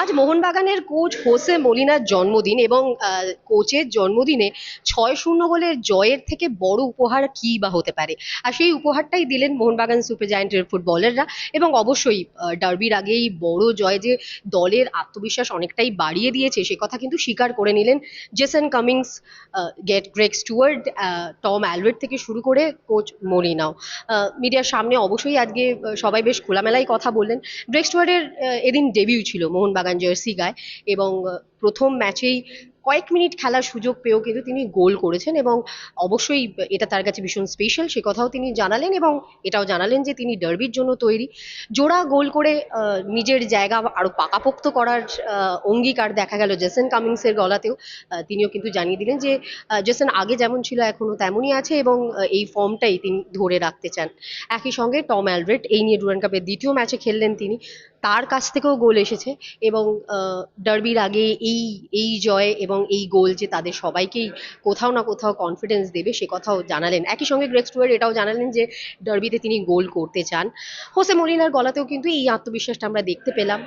আজ মোহনবাগানের coach Jose মলিনার জন্মদিন এবং কোচের জন্মদিনে ছয় শূন্য গোলের জয়ের থেকে বড় উপহার কী বা হতে পারে? আর সেই উপহারটাই দিলেন মোহনবাগান সুপার জায়ান্টের ফুটবলাররা এবং অবশ্যই ডার্বির আগেই বড় জয় যে দলের আত্মবিশ্বাস অনেকটাই বাড়িয়ে দিয়েছে সে কথা কিন্তু স্বীকার করে নিলেন জেসন কামিংস গেট গ্রেক স্টুয়ার্ড টম অ্যালভেট থেকে শুরু করে কোচ মলিনাও। মিডিয়ার সামনে অবশ্যই আজকে সবাই বেশ খোলামেলাই কথা বললেন। গ্রেক স্টুয়ার্ডের এদিন ডেবিউ ছিল মোহনবাগান জার্সি গায় এবং প্রথম ম্যাচেই কয়েক মিনিট খেলার সুযোগ পেয়েও কিন্তু তিনি গোল করেছেন এবং অবশ্যই এটা তার কাছে ভীষণ স্পেশাল সে কথাও তিনি জানালেন এবং এটাও জানালেন যে তিনি ডার্বির জন্য তৈরি। জোড়া গোল করে নিজের জায়গা আরও পাকাপোক্ত করার অঙ্গীকার দেখা গেল জেসন কামিংসের গলাতেও। তিনিও কিন্তু জানিয়ে দিলেন যে জেসন আগে যেমন ছিল এখনও তেমনই আছে এবং এই ফর্মটাই তিনি ধরে রাখতে চান। একই সঙ্গে টম অ্যালভ্রেট এই নিয়ে ডুরান কাপের দ্বিতীয় ম্যাচে খেললেন তিনি। তার কাছ থেকেও গোল এসেছে এবং ডার্বির আগে এই এই জয় এবং এই গোল যে তাদের সবাইকেই কোথাও না কোথাও কনফিডেন্স দেবে, সে কথাও জানালেন। একই সঙ্গে গ্রেক স্টুয়ার্ড এটাও জানালেন যে ডার্বিতে তিনি গোল করতে চান। হোসে মলিনার গলাতেও কিন্তু এই আত্মবিশ্বাসটা আমরা দেখতে পেলাম।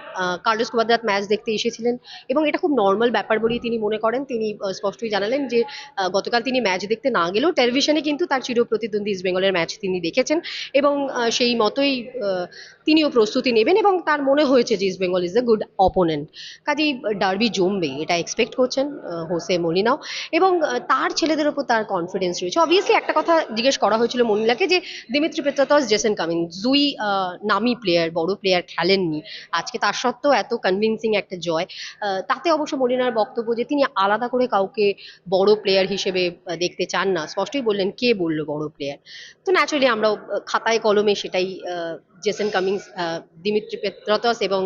কার্লোস কুয়াদ্রাত ম্যাচ দেখতে এসেছিলেন এবং এটা খুব নর্মাল ব্যাপার বলেই তিনি মনে করেন। তিনি স্পষ্টই জানালেন যে গতকাল তিনি ম্যাচ দেখতে না গেলেও টেলিভিশনে কিন্তু তার চির প্রতিদ্বন্দ্বী ইস্ট বেঙ্গলের ম্যাচ তিনি দেখেছেন এবং সেই মতোই তিনিও প্রস্তুতি নেবেন এবং তার মনে হয়েছে যে East Bengal is a good opponent কাজেই ডার্বি জমবে, এটা এক্সপেক্ট করছেন। হোসে মলিনাও। এবং তার ছেলেদের ওপর তার কনফিডেন্স রয়েছে। অবভিয়াসলি একটা কথা জিজ্ঞেস করা হয়েছিল মনিলাকে যে, দিমিত্রি পেত্রাতস জেসন কামিং, দুই নামি প্লেয়ার বড় প্লেয়ার খেলেননি। আজকে তার সত্ত্বেও এত কনভিনসিং একটা জয়। তাতে অবশ্য মলিনার বক্তব্য যে, তিনি আলাদা করে কাউকে বড় প্লেয়ার হিসেবে দেখতে চান না। স্পষ্টই বললেন, কে বলল বড় প্লেয়ার তো ন্যাচুরালি আমরাও খাতায় কলমে সেটাই জেসন কামিংস দিমিত্রি পেত্রাতস এবং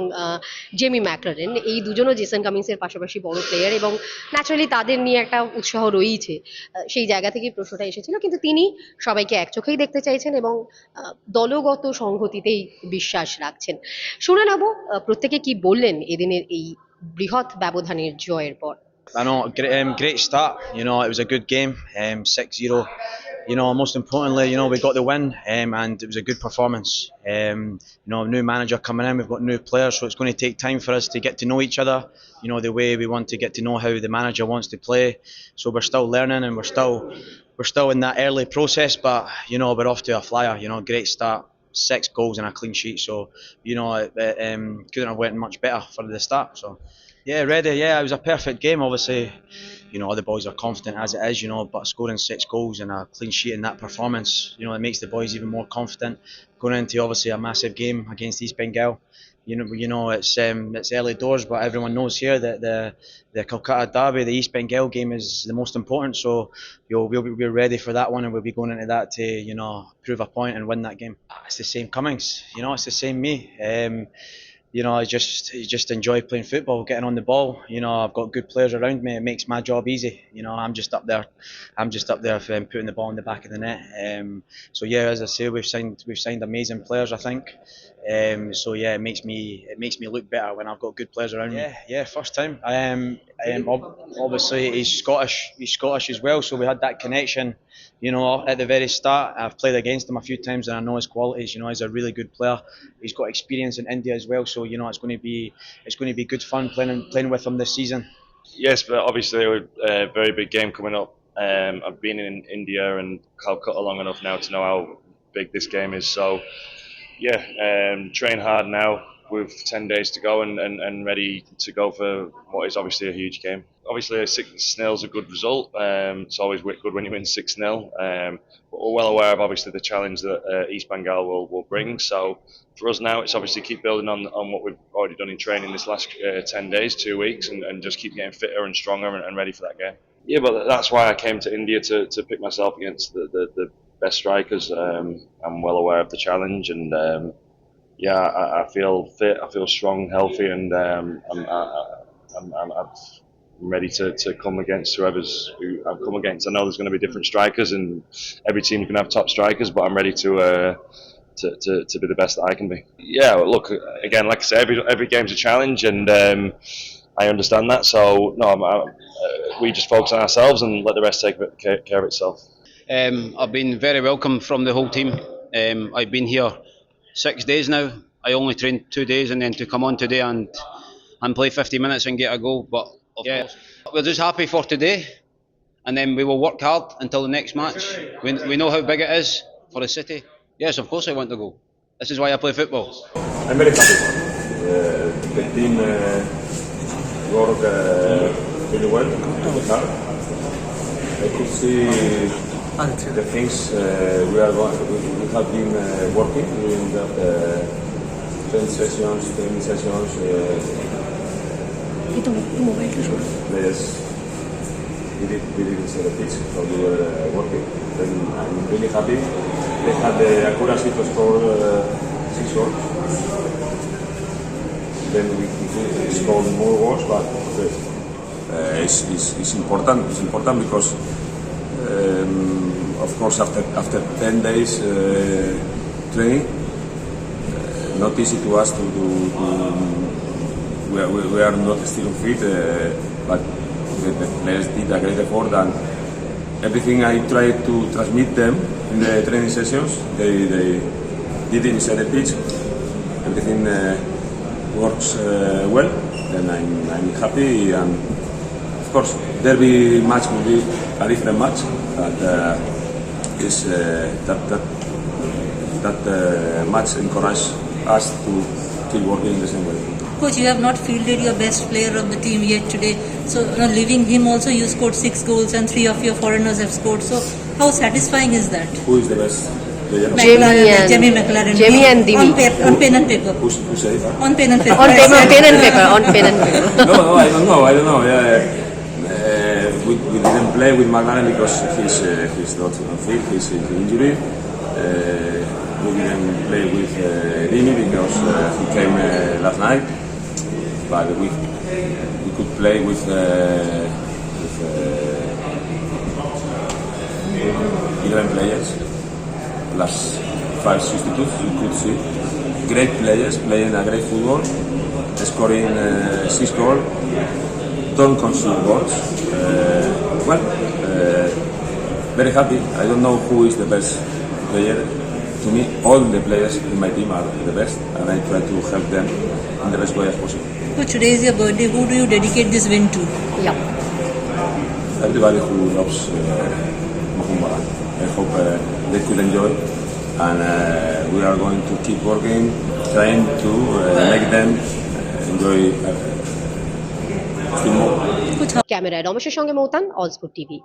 জেমি ম্যাকলারেন এই দুজনও জেসন কামিংসের পাশাপাশি বড় প্লেয়ার এবং ন্যাচারালি তাদের নিয়ে একটা উৎসাহ রয়েছে সেই জায়গা থেকেই প্রশ্নটা এসেছিল কিন্তু তিনি সবাইকে এক চোখেই দেখতে চাইছেন এবং দলগত সংহতিতেই বিশ্বাস রাখছেন শুনে নেব প্রত্যেকে কি বললেন এদিনের এই বৃহৎ ব্যবধানের জয়ের পর I know, um, great start. You know, it was a good game, um, 6-0. You know, most importantly, you know, we got the win, um, and it was a good performance. Um, you know, new manager coming in, we've got new players, so it's going to take time for us to get to know each other. You know, the way we want to get to know how the manager wants to play. So we're still learning, and we're still we're still in that early process. But you know, we're off to a flyer. You know, great start. Six goals and a clean sheet, so you know it, it, um, couldn't have went much better for the start. So yeah, ready. Yeah, it was a perfect game. Obviously, you know, other boys are confident as it is, you know, but scoring six goals and a clean sheet in that performance, you know, it makes the boys even more confident going into obviously a massive game against East Bengal. You know, you know, it's um, it's early doors, but everyone knows here that the the Kolkata derby, the East Bengal game, is the most important. So, you know, we'll be we're ready for that one, and we'll be going into that to you know prove a point and win that game. It's the same Cummings, you know, it's the same me. Um, you know, I just I just enjoy playing football, getting on the ball. You know, I've got good players around me. It makes my job easy. You know, I'm just up there, I'm just up there um, putting the ball in the back of the net. Um, so yeah, as I say, we've signed we've signed amazing players. I think. Um, so yeah, it makes me it makes me look better when I've got good players around me. Yeah, yeah, first time. Um, um, ob- obviously he's Scottish. He's Scottish as well, so we had that connection. You know, at the very start, I've played against him a few times, and I know his qualities. You know, he's a really good player. He's got experience in India as well, so you know it's going to be it's going to be good fun playing playing with him this season. Yes, but obviously a uh, very big game coming up. Um, I've been in India and Calcutta long enough now to know how big this game is. So, yeah, um, train hard now with 10 days to go and, and, and ready to go for what is obviously a huge game. Obviously, a 6 0 is a good result. Um, it's always good when you win 6 0. Um, but we're well aware of obviously the challenge that uh, East Bengal will, will bring. So, for us now, it's obviously keep building on, on what we've already done in training this last uh, 10 days, two weeks, and, and just keep getting fitter and stronger and, and ready for that game. Yeah, but that's why I came to India to, to pick myself against the, the, the best strikers. Um, I'm well aware of the challenge, and um, yeah, I, I feel fit, I feel strong, healthy, and um, I'm, I, I'm, I'm, I'm ready to, to come against whoever's who I've come against. I know there's going to be different strikers, and every team can have top strikers, but I'm ready to. Uh, to, to, to be the best that I can be. Yeah, look again. Like I said, every every game's a challenge, and um, I understand that. So no, I'm, I, uh, we just focus on ourselves and let the rest take care of itself. Um, I've been very welcome from the whole team. Um, I've been here six days now. I only trained two days, and then to come on today and and play 50 minutes and get a goal. But yeah, we're just happy for today, and then we will work hard until the next match. We, we know how big it is for the city. Yes, of course I want to go. This is why I play football. I'm very happy. Uh, the team uh, work uh, really well. I could see the things uh, we are going, we, we have been uh, working during that uh, training sessions, training sessions. Uh, players we did we didn't see the pitch, so we were uh, working. Then I'm really happy. They had the accuracy to score uh, six goals. Then we, we could score more goals, but uh, it's, it's, it's important. It's important because, um, of course, after after ten days uh, training, uh, not easy to us to do. We are, we are not still fit, uh, but the, the players did a great effort and everything I tried to transmit them in the training sessions, they, they did inside the pitch. Everything uh, works uh, well, then I'm, I'm happy and of course derby match will be a different match, but uh, is uh, that that that uh, match encourage us to keep working in the same way. Coach, you have not fielded your best player of the team yet today. So, you know, leaving him also, you scored six goals and three of your foreigners have scored. So, how satisfying is that? Who is the best? Jamie and- Jamie McLaren. Jamie and Dimi. On, pa- on pen and paper. Who's, who say that? On pen and paper. On paper, pen and paper, on pen and paper. no, no, I don't know. I don't know. Yeah, uh, we, we didn't play with McLaren because he's uh, he's not fit. He's he's injured. Uh, we didn't play with uh, because uh, he came uh, last night. But we we could play with uh, with uh, 11 players plus five substitutes. You could see great players playing a great football, scoring uh, six goals, don't concede goals. Uh, well, uh, very happy. I don't know who is the best player. To me, all the players in my team are the best, and I try to help them in the best way as possible. Coach, today is your birthday. Who do you dedicate this win to? Yeah. Everybody who loves uh, Mohun Bagan. I hope uh, they could enjoy, and uh, we are going to keep working, trying to uh, make them uh, enjoy ক্যামেরায় রমেশের সঙ্গে মৌতান all sport TV